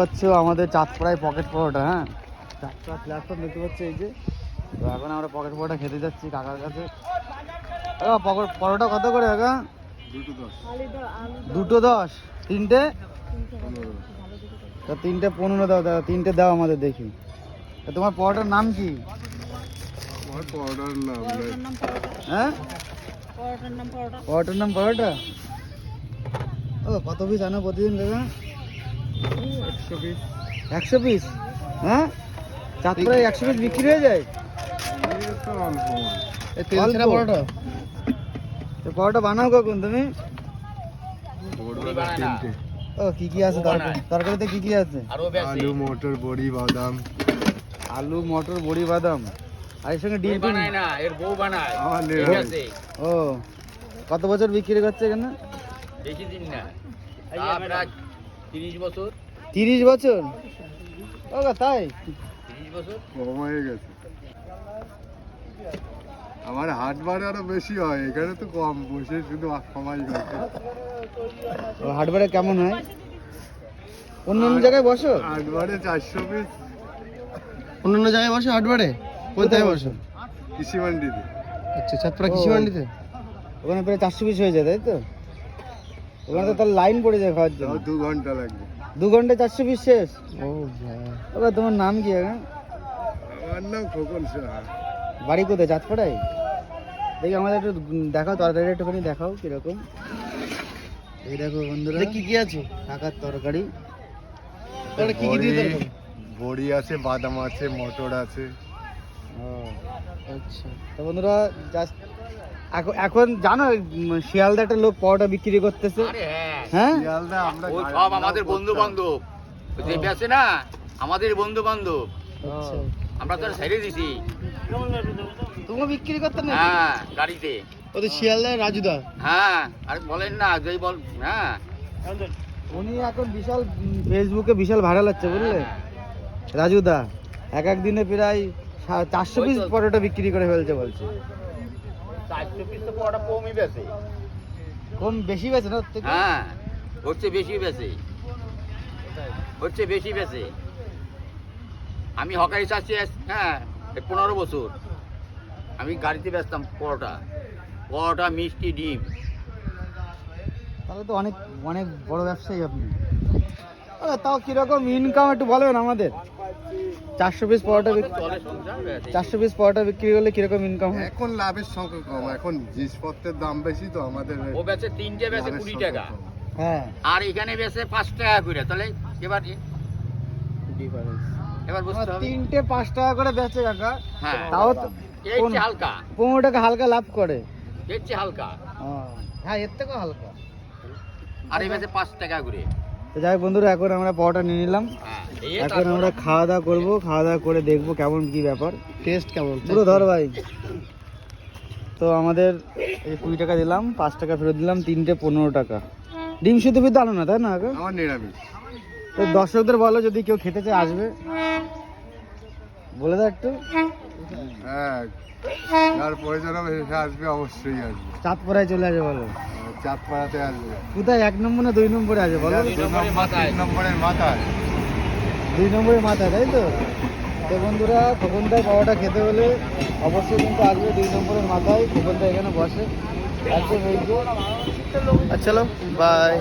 হচ্ছে আমাদের চাঁদপাড়ায় পকেট পরোটা হ্যাঁ? চাঁদপাড়া প্ল্যাটফর্ম দেখতে পাচ্ছি এই যে। তো এখন আমরা পকেট পরোটা খেতে যাচ্ছি কাকার কাছে। পকেট পরোটা কত করে কাকা? দুটো দশ। দুটো দশ? তিনটে? তা তিনটে পনেরো দাও দাদা তিনটে দাও আমাদের দেখি। তা তোমার পরোটার নাম কি? হ্যাঁ? পরোটার নাম পরোটা? ও কত পিস আনো প্রতিদিন কাকা? একশো পিস। হ্যাঁ? চাঁদপাড়ায় একশো পিস বিক্রি হয়ে যায়। পরোটা? তো পরোটা বানাও কখন তুমি? ও কি কি আছে তরকারি তরকারিতে কি কি আছে? আলু মটর বড়ি বাদাম। আলু মটর বড়ি বাদাম। আর এর সঙ্গে ডিম। ও কত বছর বিক্রি করছে এখানে? বেশি দিন না। তিরিশ বছর? তিরিশ বছর? ও তাই? তিরিশ বছর? কম হয়ে গেছে। আমার হাট বারে আরও বেশি হয় এখানে তো কম বসে শুধু কমাই গেছে ও হাটবারে কেমন হয়? অন্য অন্য জায়গায় বসো? হাট বারে চারশো পিস। অন্য অন্য জায়গায় বসো হাট হাটবারে কোথায় বসো? কৃষি মান্ডিতে আচ্ছা চাঁদপাড়া কৃষি মান্ডিতে ওখানে প্রায় চারশো পিস হয়ে যায় তাই তো? ওখানে তো তাহলে লাইন পড়ে যায় খাওয়ার জন্য। দু ঘণ্টা লাগবে। দু ঘণ্টা চারশো পিস শেষ? ও ওটা তোমার নাম কি এখন আমার নাম খোকন সাহা। বাড়ি কোথায়? চাঁদপাড়ায়? দেখি আমাদের একটু দেখাও তরকারি একটুখানি দেখাও কীরকম। এই দেখো বন্ধুরা কি কি আছে? কাকার তরকারি। কি কি দিয়ে বড়ি- আছে বাদাম আছে মটর আছে। ও আচ্ছা। তো বন্ধুরা জাস্ট এখন এখন জানো শিয়ালদা একটা লোক পরোটা বিক্রি করতেছে। হ্যাঁ হ্যাঁ? শিয়ালদা আমরা ওই সব আমাদের বন্ধু বান্ধব যে বেছে না আমাদের বন্ধু বান্ধব আচ্ছা। আমরা তো ছেড়ে দিছি। তুমি বিক্রি করতে না হ্যাঁ গাড়িতে। ওদের শিয়ালদা রাজুদা। হ্যাঁ আর বলেন না যেই বল হ্যাঁ। উনি এখন বিশাল ফেসবুকে বিশাল ভাইরাল হচ্ছে বুঝলে? রাজুদা এক এক দিনে প্রায় চারশো পিস পরোটা বিক্রি করে ফেলছে বলছে। চারশো পিস তো পড়া কমই বেছে কম বেশি বেছে না? হ্যাঁ হচ্ছে বেশি বেছে হচ্ছে বেশি বেছে আমি হকারি চাচ্ছি হ্যাঁ পনেরো বছর। আমি গাড়িতে বেচতাম পরোটা। পরোটা মিষ্টি ডিম। তাহলে তো অনেক অনেক বড় ব্যবসায়ী আপনি। তাও কীরকম ইনকাম একটু বলবেন আমাদের? চারশো পিস পরোটা সংসার চারশো পিস পরোটা বিক্রি করলে কীরকম ইনকাম হয়? এখন লাভের সংখ্যা কম এখন জিনিসপত্রের দাম বেশি তো আমাদের ও বেচে তিনটে বেচে কুড়ি টাকা। হ্যাঁ। আর এখানে বেচে পাঁচ টাকা করে তাহলে এবার এবার বুঝতে হবে। তিনটে পাঁচ টাকা করে বেচে কাকা। হ্যাঁ। তাও হালকা। পনেরো টাকা হালকা লাভ করে। এর চেয়ে হালকা। হ্যাঁ এর থেকেও হালকা। আর এই বেচে পাঁচ টাকা করে। তো যাই বন্ধুরা এখন আমরা পরোটা নিয়ে নিলাম। হ্যাঁ। এখন আমরা খাওয়া দাওয়া করব খাওয়া দাওয়া করে দেখব কেমন কি ব্যাপার। টেস্ট কেমন? পুরো ধর ভাই। তো আমাদের এই কুড়ি টাকা দিলাম পাঁচ টাকা ফেরত দিলাম তিনটে পনেরো টাকা। ডিম শুধু বিদ্যা আনো না তাই না? আমার নিরামিষ। তো দর্শকদের বলো যদি কেউ খেতে চায় আসবে। বলে দাও একটু। হ্যাঁ যার প্রয়োজন হবে সে আসবে অবশ্যই আসবে। চাঁদপাড়ায় চলে আসবে বলো। চাঁদপাড়াতে আসবে। কোথায়? এক নম্বর না দুই নম্বরে আছে বলো। দুই নম্বরের মাথায়। দুই নম্বরের মাথায় তাই তো তো বন্ধুরা খোকনদার পাওয়াটা খেতে হলে অবশ্যই কিন্তু আসবে দুই নম্বরের মাথায়, খোকনদা এখানে বসে একদম হয়েছে। আচ্ছা বাই